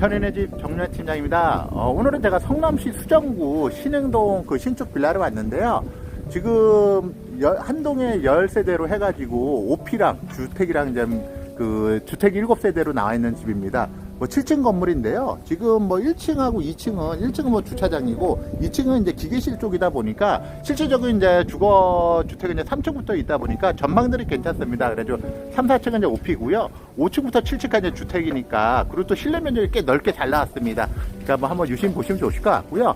현인의 집 정유현 팀장입니다. 어, 오늘은 제가 성남시 수정구 신흥동 그 신축 빌라를 왔는데요. 지금 여- 한 동에 10세대로 해가지고 오피랑 주택이랑 이제 그 주택 7세대로 나와 있는 집입니다. 뭐 7층 건물인데요. 지금 뭐 1층하고 2층은 1층은 뭐 주차장이고 2층은 이제 기계실 쪽이다 보니까 실질적으로 이제 주거 주택은 이제 3층부터 있다 보니까 전망들이 괜찮습니다. 그래서 3, 4층은 이제 오피고요. 5층부터 7층까지 이제 주택이니까 그리고 또 실내 면적이 꽤 넓게 잘 나왔습니다. 그러니까 뭐 한번 유심 보시면 좋으실 것 같고요.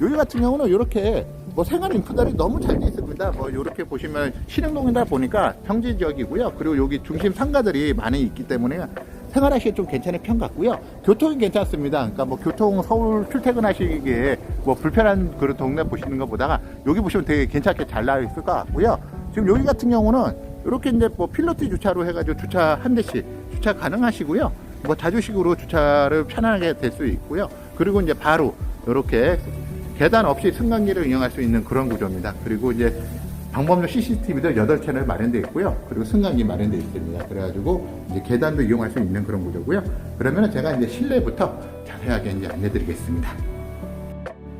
여기 같은 경우는 이렇게 뭐 생활 인프라들이 너무 잘 돼 있습니다. 뭐 이렇게 보시면 신흥동이다 보니까 평지 지역이고요. 그리고 여기 중심 상가들이 많이 있기 때문에 생활하시기 좀 괜찮은 편 같고요. 교통이 괜찮습니다. 그러니까 뭐 교통 서울 출퇴근하시기에 뭐 불편한 그런 동네 보시는 것보다가 여기 보시면 되게 괜찮게 잘 나와 있을 것 같고요. 지금 여기 같은 경우는 이렇게 이제 뭐 필로티 주차로 해가지고 주차 한 대씩 주차 가능하시고요. 뭐 자주식으로 주차를 편하게 될 수 있고요. 그리고 이제 바로 이렇게 계단 없이 승강기를 이용할 수 있는 그런 구조입니다. 그리고 이제 방범용 CCTV도 8채널 마련되어 있고요. 그리고 승강기 마련되어 있습니다. 그래가지고 이제 계단도 이용할 수 있는 그런 구조고요. 그러면 제가 이제 실내부터 자세하게 이제 안내드리겠습니다.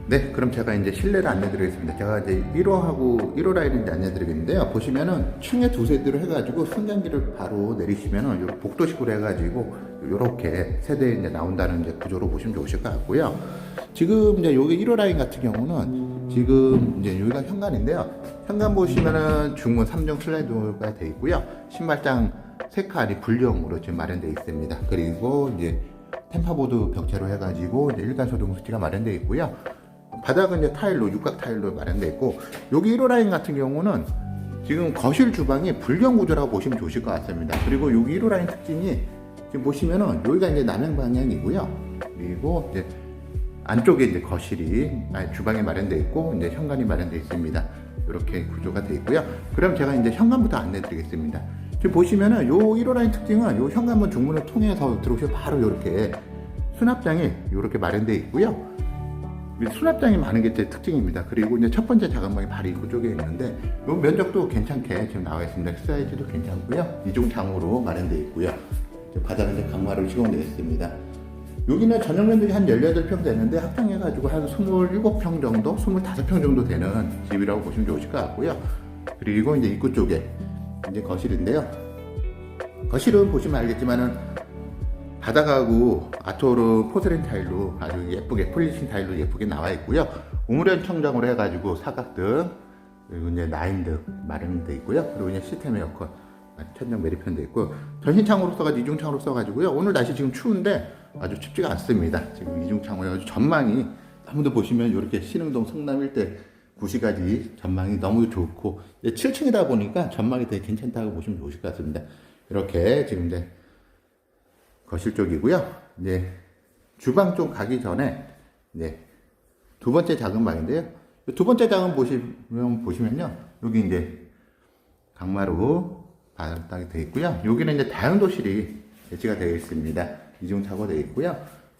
네, 그럼 제가 이제 실내를 안내드리겠습니다. 제가 이제 1호하고 1호 라인을 안내드리겠는데요. 보시면은 층에 두 세대로 해가지고 승강기를 바로 내리시면은 요 복도식으로 해가지고 요렇게 세대에 이제 나온다는 이제 구조로 보시면 좋으실 것 같고요. 지금 이제 여기 1호 라인 같은 경우는 지금 이제 여기가 현관인데요. 현관 보시면은 중문 3종 슬라이드가 되어 있고요. 신발장 세 칸이 불량으로 지금 마련되어 있습니다. 그리고 이제 템파보드 벽체로 해가지고 일간 소등 수치가 마련되어 있고요. 바닥은 이제 타일로 육각 타일로 마련되어 있고 여기 1호 라인 같은 경우는 지금 거실 주방이 불경 구조라고 보시면 좋으실 것 같습니다. 그리고 여기 1호 라인 특징이 지금 보시면은 여기가 이제 남향 방향이고요. 그리고 이제 안쪽에 이제 거실이 아니, 주방에 마련되어 있고 이제 현관이 마련되어 있습니다. 이렇게 구조가 되어 있고요. 그럼 제가 이제 현관부터 안내 드리겠습니다. 지금 보시면은 요 1호 라인 특징은 요 현관문 중문을 통해서 들어오시면 바로 이렇게 수납장이 이렇게 마련되어 있고요. 이 수납장이 많은 게 제 특징입니다. 그리고 이제 첫 번째 작업방이 바로 이쪽에 있는데 이 면적도 괜찮게 지금 나와 있습니다. 사이즈도 괜찮고요. 이중 창으로 마련되어 있고요. 바닥은 이제 강마루 시공되어 있습니다. 여기는 전용 면적이 한 18평 되는데 합장해가지고 한 27평 정도, 25평 정도 되는 집이라고 보시면 좋으실 것 같고요. 그리고 이제 입구 쪽에 이제 거실인데요. 거실은 보시면 알겠지만은 바닥하고 아토르 포세린 타일로 아주 예쁘게 폴리싱 타일로 예쁘게 나와 있고요. 우물현 청정으로 해가지고 사각등 그리고 이제 나인등 마련돼 있고요. 그리고 이제 시스템 에어컨 천정 매립편돼 있고 전신창으로 써가지고 이중창으로 써가지고요. 오늘 날씨 지금 추운데 아주 춥지가 않습니다. 지금 이중창으로 해가지고 전망이 아무도 보시면 이렇게 신흥동 성남 일대 구시가지 전망이 너무 좋고 7층이다 보니까 전망이 되게 괜찮다고 보시면 좋으실 것 같습니다. 이렇게 지금 이제 거실 쪽이고요. 이제 주방 쪽 가기 전에 이제 두 번째 작은 방인데요. 두 번째 작은 보시면 보시면요. 여기 이제 강마루 바닥이 되어 있고요. 여기는 이제 다용도실이 배치가 되어 있습니다. 이중 차고 되어 있고요.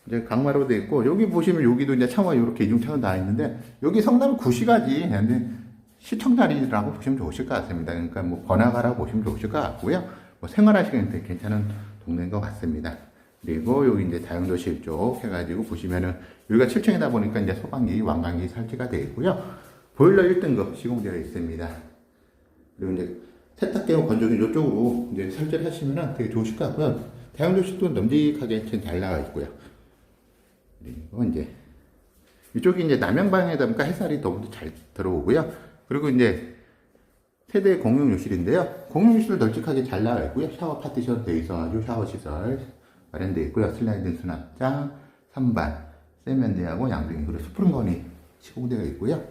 이제 강마루 되어 있고 여기 보시면 여기도 이제 창호가 이렇게 이중 차고 나와 있는데 여기 성남 구시가지 근데 시청자리라고 보시면 좋으실 것 같습니다. 그러니까 뭐 번화가라고 보시면 좋으실 것 같고요. 뭐 생활하시기에 괜찮은 동네인 것 같습니다. 그리고 여기 이제 다용도실 쪽 해가지고 보시면은 여기가 7층이다 보니까 이제 소방기, 왕관기 설치가 되어 있고요. 보일러 1등급 시공되어 있습니다. 그리고 이제 세탁기와 건조기 이쪽으로 이제 설치를 하시면은 되게 좋으실 것 같고요. 다용도실도 지금 잘 나와 있고요. 그리고 이제 이쪽이 이제 남양방에다 보니까 햇살이 너무 잘 들어오고요. 그리고 이제 세대 공용 욕실인데요. 공용 욕실 널찍하게 잘 나와 있고요. 샤워 파티션 되어 있어가지고 샤워 시설 마련되어 있고요. 슬라이드 수납장, 선반, 세면대하고 양등이 그리고 스프링건이 시공되어 있고요.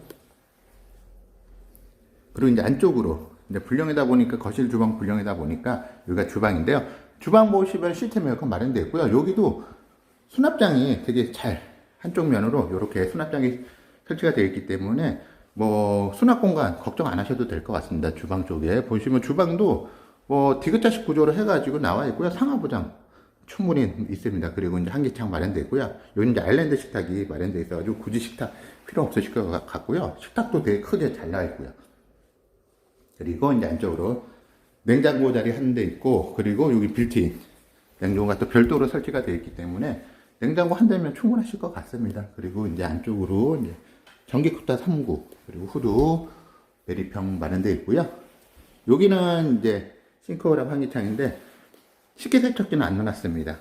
그리고 이제 안쪽으로 이제 불량이다 보니까 거실 주방 불량이다 보니까 여기가 주방인데요. 주방 보시면 시스템 에어컨 마련되어 있고요. 여기도 수납장이 되게 잘 한쪽 면으로 이렇게 수납장이 설치가 되어 있기 때문에 뭐 수납 공간 걱정 안 하셔도 될 것 같습니다. 주방 쪽에 보시면 주방도 뭐 디귿자식 구조로 해가지고 나와 있고요. 상하 보장 충분히 있습니다. 그리고 이제 한기창 마련되어 있고요. 여기 이제 아일랜드 식탁이 마련되어 있어가지고 굳이 식탁 필요 없으실 것 같고요. 식탁도 되게 크게 잘 나와 있고요. 그리고 이제 안쪽으로 냉장고 자리 한 대 있고 그리고 여기 빌트인 냉장고가 또 별도로 설치가 되어 있기 때문에 냉장고 한 대면 충분하실 것 같습니다. 그리고 이제 안쪽으로 이제 전기쿠타 3구 그리고 후드 메리평 마련되어 있고요. 여기는 이제 싱크홀하고 환기창인데 식기세척기는 안 넣어놨습니다.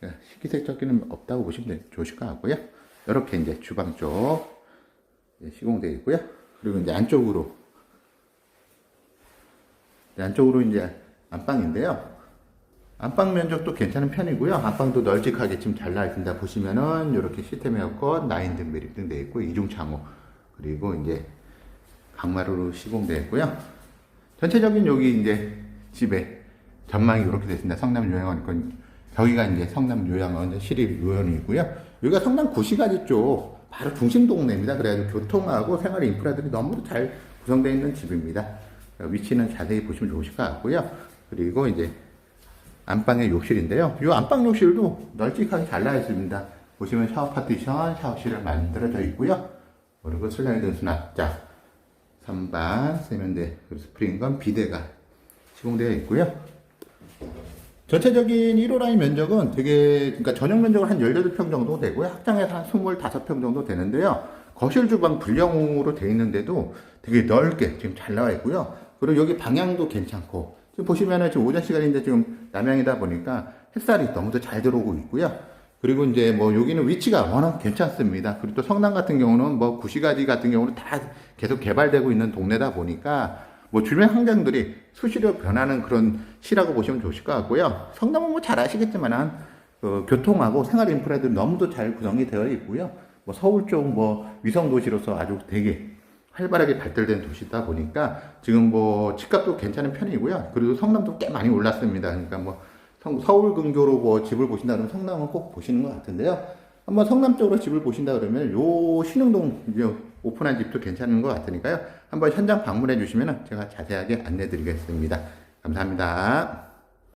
그러니까 식기세척기는 없다고 보시면 돼- 좋으실 것 같고요. 이렇게 이제 주방 쪽 시공되어 있고요. 그리고 이제 안쪽으로 안쪽으로 이제 안방인데요. 안방 면적도 괜찮은 편이고요. 안방도 널찍하게 지금 잘 나와 있습니다. 보시면은 이렇게 시스템 에어컨, 나인 등 매립 등 되어 있고 이중 창호 그리고 이제 강마루로 시공되어 있고요. 전체적인 여기 이제 집에 전망이 이렇게 됐습니다. 성남 요양원 여기가 이제 성남 요양원 시립 요양원이고요. 여기가 성남 구시가지 쪽 바로 중심 동네입니다. 그래가지고 교통하고 생활 인프라들이 너무 잘 구성되어 있는 집입니다. 위치는 자세히 보시면 좋으실 것 같고요. 그리고 이제 안방의 욕실인데요. 이 안방 욕실도 널찍하게 잘 나와 있습니다. 보시면 샤워 파티션, 샤워실을 만들어져 있고요. 그리고 슬라이드 수납장, 선반, 세면대, 그리고 스프링건, 비대가 시공되어 있고요. 전체적인 1호 라인 면적은 되게, 그러니까 전용 면적은 한 18평 정도 되고요. 확장해서 한 25평 정도 되는데요. 거실 주방 불량으로 되어 있는데도 되게 넓게 지금 잘 나와 있고요. 그리고 여기 방향도 괜찮고, 지금 보시면은 지금 오전 시간인데 지금 남양이다 보니까 햇살이 너무도 잘 들어오고 있고요. 그리고 이제 뭐 여기는 위치가 워낙 괜찮습니다. 그리고 또 성남 같은 경우는 뭐 구시가지 같은 경우는 다 계속 개발되고 있는 동네다 보니까 뭐 주변 환경들이 수시로 변하는 그런 시라고 보시면 좋으실 것 같고요. 성남은 뭐 잘 아시겠지만은 그 교통하고 생활 인프라들이 너무도 잘 구성이 되어 있고요. 뭐 서울 쪽 뭐 위성 도시로서 아주 되게 활발하게 발달된 도시다 보니까 지금 뭐 집값도 괜찮은 편이고요. 그리고 성남도 꽤 많이 올랐습니다. 그러니까 뭐 성- 서울 근교로 뭐 집을 보신다 그러면 성남은 꼭 보시는 것 같은데요. 한번 성남 쪽으로 집을 보신다 그러면 요 신흥동 오픈한 집도 괜찮은 것 같으니까요. 한번 현장 방문해 주시면 제가 자세하게 안내 드리겠습니다. 감사합니다.